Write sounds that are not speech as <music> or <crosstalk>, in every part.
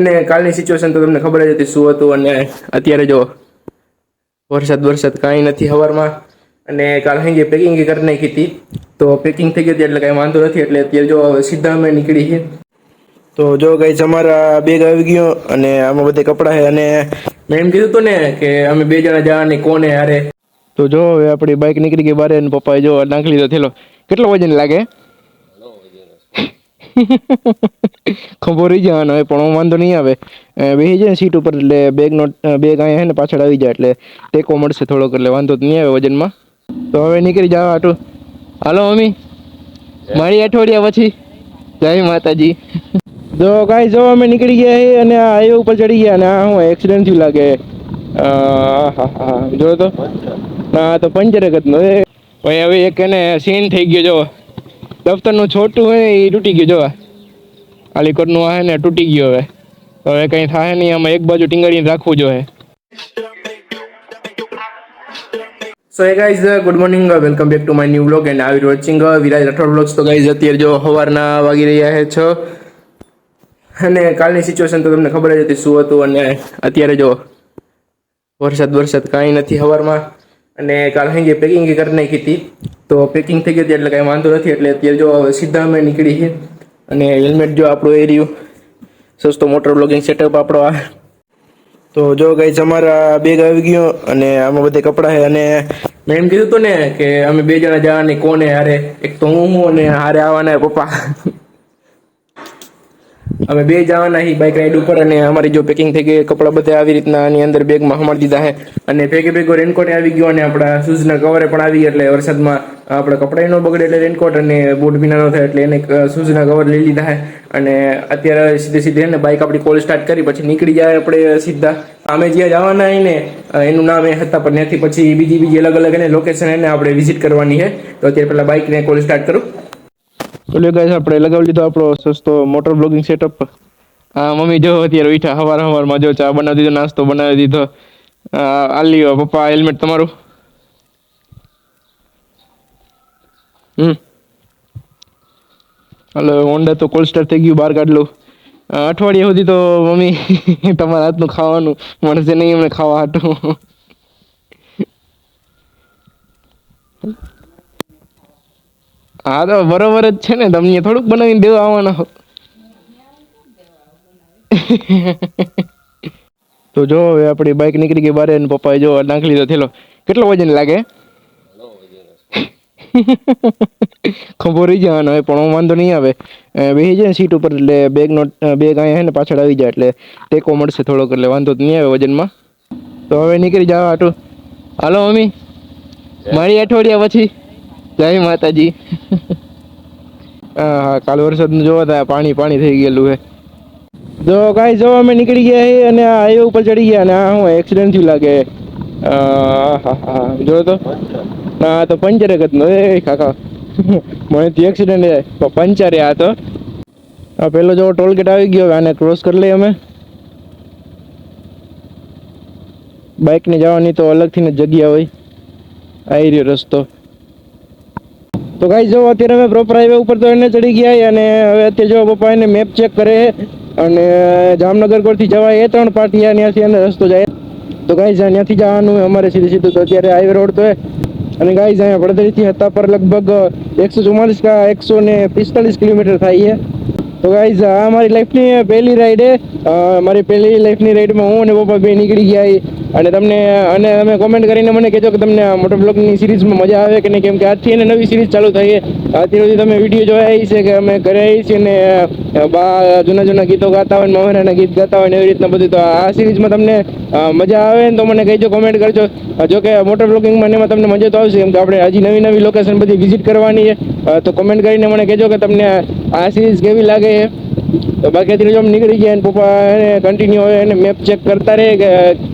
અને કાલની સિચ્યુએશન તો તમને ખબર જ હતી, શું હતું અને અત્યારે જો વરસાદ વરસાદ કાંઈ નથી સવારમાં અને કાલ સાંજે પેકિંગ કરી નાખી હતી, તો પેકિંગ થઈ ગઈ એટલે કાંઈ વાંધો નથી, એટલે અત્યારે જો સીધા અમે નીકળી છીએ. તો જો ગઈ અમારા બેગ આવી ગયો અને આમાં બધે કપડાં છે અને મેં એમ કીધું હતું ને કે અમે બે જણા જવાની કોને હારે. તો જો હવે આપણી બાઇક નીકળી ગઈ બારે અને પપ્પાએ જો નાખલી તો થેલો. કેટલો વજન લાગે? ખબર જવાનો હોય, પણ વાંધો નહીં આવે. બેસી જાય સીટ ઉપર, એટલે બેગ નો બેગ અહીંયા છે ને પાછળ આવી જાય એટલે ટેકો મળશે થોડોક, એટલે વાંધો નહીં આવે વજનમાં. તો હવે નીકળી જાવ આટું. હાલો, મમ્મી. મારી અઠવાડિયા પછી. જય માતાજી. જો કાંઈ જો અમે નીકળી ગયા છીએ અને આ હાઈવે ઉપર ચડી ગયા અને આ હું એક્સિડન્ટ થયું લાગે. જો તો? ના તો પંચર જ નો. હવે એક એને સીન થઈ ગયો, જો. દફતરનું છોટું હોય ને એ તૂટી ગયું, જોવા. અલીકોટનું આ ને તૂટી ગયું હવે. હવે કંઈ થાય નહીં, આમાં એક બાજુ ટીંગાડીને રાખવું જોઈએ. So a guys good morning welcome back to my new blog and આવી વોચિંગ વિરાજ રાઠોડ બ્લોગ્સ તો ગાઈઝ અત્યારે જો સવારના વાગી રહ્યા છ અને કાલની સિચ્યુએશન તો તમને ખબર જ હતી, શું હતું અને અત્યારે જો વરસાદ વરસાદ કાંઈ નથી સવારમાં અને કાલ સાંજે પેકિંગ કરી નાખી હતી, તો પેકિંગ થઈ ગઈ હતી એટલે કાંઈ વાંધો નથી. એટલે અત્યારે જો સીધા અમે નીકળી છીએ. અને હેલ્મેટ જો આપણું એ રહ્યું. સસ્તો મોટર બ્લોગિંગ સેટઅપ આપણો આ. તો જો ગઈ અમારા બેગ આવી ગયો અને આમાં બધે કપડાં છે. અને મેં એમ કીધું હતું ને કે અમે બે જણા જવાની, કોને, હારે. એક તો હું અને હારે આવવાના પપ્પા. અમે બે જવાના હી બાઇક રાઈડ ઉપર અને અમારી જો પેકિંગ થઈ ગઈ, કપડાં બધા આવી રીતના આની અંદર બેગમાં હમાડી દીધા છે અને ભેગે ભેગો રેનકોટ આવી ગયો અને આપણા શૂઝના કવરે પણ આવી એટલે વરસાદમાં આપણે કપડાં ન બગડે એટલે રેનકોટ અને બૂટ ભીના ન થાય એટલે એને શૂઝના કવર લઈ લીધા છે અને અત્યારે સીધે સીધે ને બાઇક આપણી કોલ સ્ટાર્ટ કરી, પછી નીકળી જાય આપણે સીધા. અમે જ્યાં જવાના હોય ને એનું નામ એ હતા, પણ ત્યાંથી પછી બીજી બીજી અલગ અલગ એને લોકેશન એને આપણે વિઝિટ કરવાની છે તો અત્યારે પહેલાં બાઇકને કોલ સ્ટાર્ટ કરું. તો ગાઈસ આપણે લગાવી લીધો આપણો સસ્તો મોટર બ્લોગિંગ સેટઅપ હા, મમ્મી જો અત્યારે બેઠા હવાર હવારમાં જો ચા બનાવી દીધો, નાસ્તો બનાવી દીધો. આ આ લ્યો, પપ્પા હેલ્મેટ તમારું. હમ. હલો હોન્ડા તો કોલ્ડ સ્ટાર્ટ થઈ ગયું બહાર કાઢ લઉં અઠવાડિયા સુધી તો મમ્મી <laughs> તમારા હાથનું ખાવાનું મળશે નહીં અમને ખાવા હાટું. હા તો બરોબર જ છે ને. તમને થોડુંક બનાવીને દેવા આવવાના હો. તો જો હવે આપણી બાઇક નીકળી ગઈ બારે અને પપ્પાએ જો નાખલી તો થેલો. કેટલો વજન લાગે? ખબર રહી જવાનો હોય પણ હું વાંધો નહીં આવે. બેસી જાય સીટ ઉપર એટલે બેગનો બેગ અહીંયા હે ને પાછળ આવી જાય એટલે ટેકો મળશે થોડોક એટલે વાંધો તો નહીં આવે વજનમાં. તો હવે નીકળી જાવ આટું હાલો મમ્મી. મારી અઠવાડિયા પછી. જય માતાજી. હા હા, કાલ વરસાદનું જોવા તા પાણી પાણી થઈ ગયેલું હે. જો કાંઈ જો અમે નીકળી ગયા છીએ અને આ હાઈવે ઉપર ચડી ગયા અને આ હું એક્સિડન્ટ થયું લાગે હા. હા જો તો. ના તો પંચર જ એ કાકા મને થી એક્સિડન્ટ પંચર આ તો. આ પેલો જો ટોલ ગેટ આવી ગયો આને ક્રોસ કરી લઈએ અમે. બાઇકને જવાની તો અલગથી જ જગ્યા હોય. આવી રહ્યો રસ્તો. તો ગાઈ જો અત્યારે અમે પ્રોપર હાઈવે ઉપર તો એને ચડી ગયા અને હવે અત્યારે જો પપ્પા એને મેપ ચેક કરે અને જામનગર કોરથી જવાય એ ત્રણ પાટિયા ત્યાંથી એને રસ્તો જાય. તો ગાઈ ત્યાંથી જવાનું અમારે સીધું સીધું તો અત્યારે હાઈવે રોડ તો હે અને ગાઈ અહીંયા વડોદરીથી હતા પર લગભગ એકસો ચુમ્માલીસ કા એકસો ને પિસ્તાલીસ કિલોમીટર થાય છે. તો ગાઈઝ આ મારી લાઈફની પહેલી રાઈડ છે. મારી પહેલી લાઈફની રાઈડમાં હું અને પપ્પા બે નીકળી ગયા. અને તમને, અને તમે કોમેન્ટ કરીને મને કહેજો કે તમને મોટર બ્લોગની સિરીઝમાં મજા આવે કે નહીં, કેમ કે આજથી એને નવી સિરીઝ ચાલુ થઈ અત્યાર સુધી તમે વીડિયો જોયા છે કે અમે ઘરે આવી છીએ ને બા, જૂના જૂના ગીતો ગાતા હોય ને ગીત ગાતા હોય ને, એવી રીતના બધું. તો આ સિરીઝમાં તમને મજા આવે ને, તો મને કહેજો કોમેન્ટ કરજો. જો કે મોટર બ્લોગિંગમાં એમાં તમને મજા તો આવશે, કેમ કે આપણે હજી નવી નવી લોકેશન બધી વિઝિટ કરવાની છે. તો કોમેન્ટ કરીને મને કહેજો કે તમને આ સિરીઝ કેવી લાગે છે. તો બાકી જો નીકળી ગયા એને પપ્પા એને કન્ટિન્યુ હવે એને મેપ ચેક કરતા રહે કે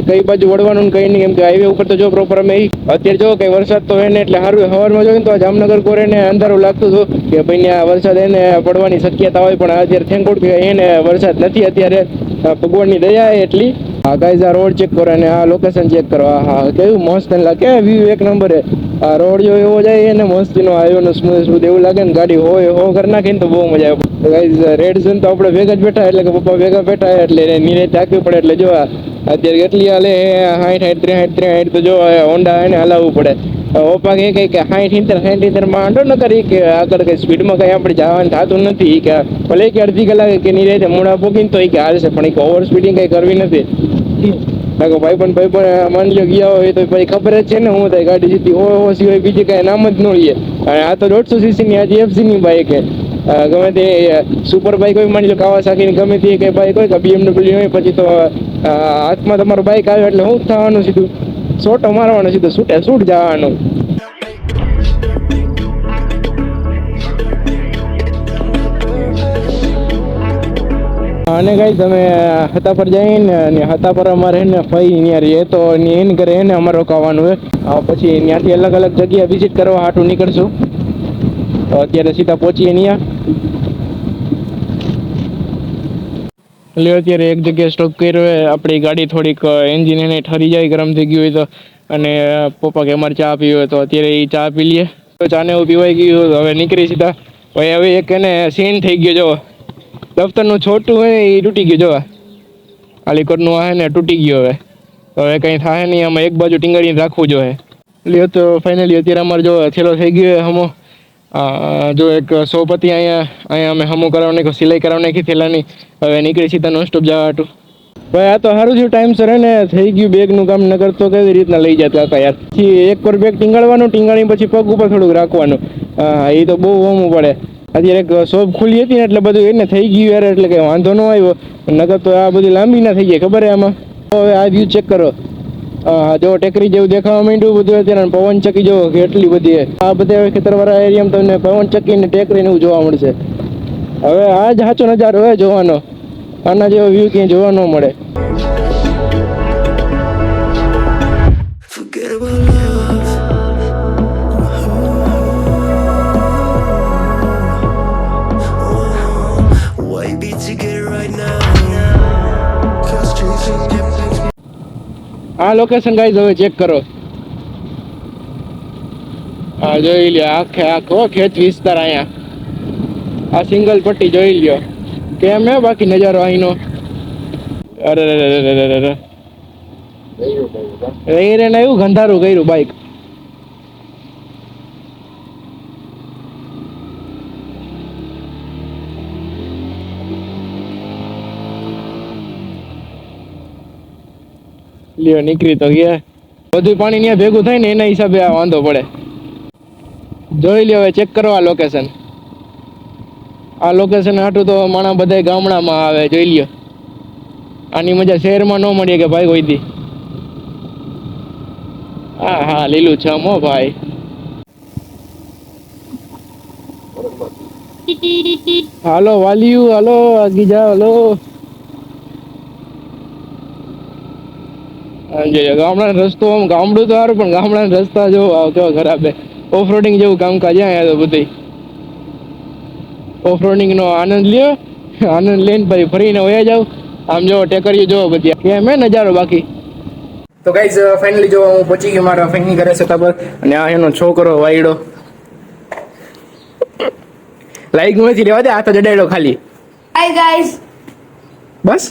કઈ બાજુ વળવાનું ને કઈ નહીં. કેમ કે હાઈવે ઉપર તો જો પ્રોપર અમે અત્યારે જો કઈ વરસાદ તો એને એટલે સારું હવારમાં જોઈએ તો જામનગર કોરે એને અંધારું લાગતું હતું કે ભાઈ ને વરસાદ એને પડવાની શક્યતા હોય, પણ અત્યારે થેન્કફુલ કે એને વરસાદ નથી અત્યારે. ભગવાનની દયા એટલી. આ ગાઈઝ રોડ ચેક કરો અને આ લોકેશન ચેક કરો. આ હા કેવું મસ્ત લાગે. વ્યૂ એક નંબર છે આ રોડ જો એવો જાય ને મસ્તીનો આવ્યો ને સ્મૂથ સ્મૂથ એવું લાગે ને ગાડી હોય, હો કરી નાખીને તો બહુ મજા આવે. ગાઈઝ રેડ ઝોન તો આપણે ભેગા જ બેઠા એટલે કે પપ્પા ભેગા બેઠા એટલે નીરે ચાકવી પડે એટલે જો આ, અત્યારે કેટલી હાલે હાઈઠ હાઈઠ ત્રણ ત્રેહાઠ તો જો હોન્ડા એને હલાવવું પડે. પપ્પા કે કે હાઈઠ ઇંતર સાઠ ઇંતરમાં આંટો ન કરી કે આગળ કઈ સ્પીડમાં કઈ આપણે જવાનું થતું નથી કે ભલે કે અડધી કલાકે કે નીરે મોડા પોકીને તો એ કે હાલશે, પણ એ ઓવર સ્પીડિંગ કઈ કરવી નથી. બાકી ભાઈ પણ ભાઈ પણ માની લો ગયા હોય તો ભાઈ ખબર જ છે ને હું થાય. ગાડી જીતી ઓ ઓ સિવાય બીજી કાંઈ નામ જ ન લઈએ અને આ તો દોઢસો સીસી ની આજે એફસી ની બાઈક છે. ગમે તે સુપર બાઈક હોય, માની લો કાવાસાકી ની ગમે તે કઈ બાઈક હોય, કે બીએમડબલ્યુ હોય, પછી તો હાથમાં તમારું બાઈક આવે એટલે હું થવાનું સીધું? સોટો મારવાનો સીધો છૂટે છૂટ જવાનું. અને કઈ તમે હતા પર જઈને અને હતા પર અમારે ને ફઈ અહીંયા રહીએ તો એની કરે એને અમારે રોકાવાનું હોય પછી ત્યાંથી અલગ અલગ જગ્યા વિઝિટ કરવા હાટું નીકળશું. તો અત્યારે સીધા પહોંચીએ અહીંયા એટલે અત્યારે એક જગ્યાએ સ્ટોપ કર્યો હોય આપણી ગાડી થોડીક એન્જિન એને ઠરી જાય, ગરમ થઈ ગયું હોય તો. અને પપ્પા કે અમારે ચા પીવી હોય તો અત્યારે એ ચા પી લઈએ તો ચાને એવું પીવાઈ ગયું હવે નીકળી સીધા. ભાઈ, હવે એક એને સીન થઈ ગયો, જો. દફતરનું છોટું હોય એ તૂટી ગયું, જોવા. અલીકોટનું આ ને તૂટી ગયું હવે. હવે કંઈ થાય નહીં, આમાં એક બાજુ ટીંગાડીને રાખવું જોઈએ. લ્યો તો ફાઇનલી અત્યારે અમારે જો થેલો થઈ ગયો હમો. જો એક સોપતિ અહીંયા અહીંયા અમે હમો કરાવી નાખ્યો, સિલાઈ કરાવી નાખી થેલાની. હવે નીકળી સીધા નોન સ્ટોપ જવા હતું ભાઈ, આ તો સારું થયું ટાઈમ સર ને. થઈ ગયું બેગનું કામ ન કરતો કેવી રીતના લઈ જતા હતા યાર. એક પર બેગ ટીંગાડવાનું ટીંગાડી પછી પગ ઉપર થોડુંક રાખવાનું. એ તો બહુ ઓમું પડે. અત્યારે શોપ ખુલી હતી ને એટલે બધું એને થઈ ગયું યાર, એટલે કંઈ વાંધો ન આવ્યો. નગર તો આ બધી લાંબી ના થઈ ગઈ, ખબર આમાં? હવે આ વ્યૂ ચેક કરો. જો ટેકરી જેવું દેખાવા માંડ્યું બધું અત્યારે પવન ચક્કી જો કેટલી બધી આ બધા ખેતરવાળા એરિયામાં તમને પવન ચક્કી ને ટેકરી ને એવું જોવા મળશે. હવે આ જ સાચો નજારો હોય જોવાનો. આના જેવો વ્યૂ ક્યાંય જોવા ન મળે. આ લોકેશન ગાઈઝ હવે ચેક કરો. હા જોઈ લ્યો આખે આખો ખેત વિસ્તાર અહીંયા. આ સિંગલ પટ્ટી જોઈ લ્યો. કેમ હે બાકી નજારો અહીંનો? અરે રે રે રે રે રે રે રહી રે ને એવું રે કર્યું બાઈક લ્યો, નીકળી તો ગયા. બધું પાણી ત્યાં ભેગું થાય ને એના હિસાબે આ વાંધો પડે. જોઈ લ્યો હવે ચેક કરવા લોકેશન આ લોકેશન હાટું તો માણા બધા ગામડામાં આવે, જોઈ લ્યો. આની મજા શહેરમાં ન મળીએ કે ભાઈ કોઈ દી. હા હા, લીલું છમ હો ભાઈ. હાલો વાલિયું હાલો આગી જા હાલો. હા, જે રસ્તો આમ ગામડું તો સારું પણ ગામડાના રસ્તા જો કેવા ખરાબ હે ઓફરોડિંગ જેવું કામકાજ અહીંયા તો બધું. ઓફરોડિંગ નો આનંદ લ્યો. આનંદ લઈને પછી ફરીને વયા જાવ આમ જો ટેકરીઓ જોવો બધી. કેમ હે નજારો બાકી? તો ગાઈઝ ફાઇનલી જો હું પહોંચી ગયો મારા ફ્રેન્ડની ઘરે છે પર અને આ એનો છોકરો વાયડો. લાઈક નથી રહેવા દે આ તો જડાડ્યો ખાલી. હાય ગાઈઝ બસ.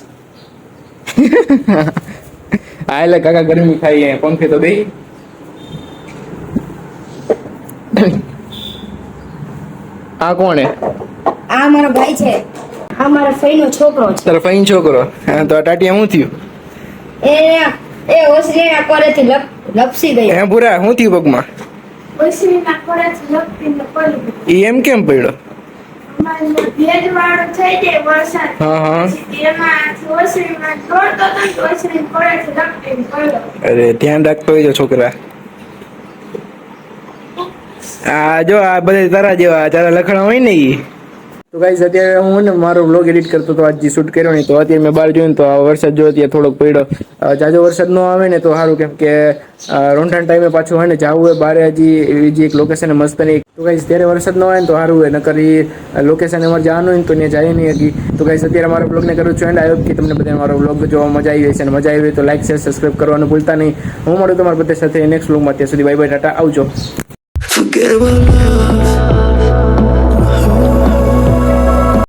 <laughs> હા એટલે કાકા ગરમી થાય પંખે તો બે આ કોણ આ મારો ભાઈ છે. આ મારા ફઈનો છોકરો છે. તારો ફઈન છોકરો? હા તો આ ટાટિયા શું થયું? એ એ ઓસરીના કોરેથી લપ લપસી ગઈ. હે પૂરા શું થયું પગમાં? ઓસરીના ખોરાક લપટીને પડી ગયો. એમ કેમ પડ્યો? ભેજવાળો થઈ જાય વરસાદ. અરે ધ્યાન રાખતો હોય છોકરા. આ જો આ બધા તારા જેવા તારા લખણા હોય ને ઈ. તો ગાઈઝ અત્યારે હું ને મારો બ્લોગ એડિટ કરતો હતો આજે શૂટ કર્યો નહીં તો અત્યારે મેં બહાર જોયું તો આ વરસાદ જો અત્યારે થોડોક પડ્યો. જાજો વરસાદ ન આવે ને તો સારું કેમ કે અ, ટાઈમે પાછું હોય ને જવું હોય બારે હજી એવી જે એક લોકેશન મસ્ત નહીં તો ગાઈઝ ત્યારે વરસાદ ન આવે ને તો સારું હોય નકર એ લોકેશન અમારે જવાનું હોય ને તો ત્યાં જાય નહીં હકી તો ગાઈઝ અત્યારે મારો બ્લોગને કરું છું એન્ડ આવ્યો કે તમને બધા મારો બ્લોગ જોવા મજા આવી હશે અને મજા આવી તો લાઈક શેર સબસ્ક્રાઈબ કરવાનું ભૂલતા નહીં. હું મળું તમારા બધા સાથે નેક્સ્ટ બ્લોગમાં ત્યાં સુધી બાય બાય ટાટા આવજો.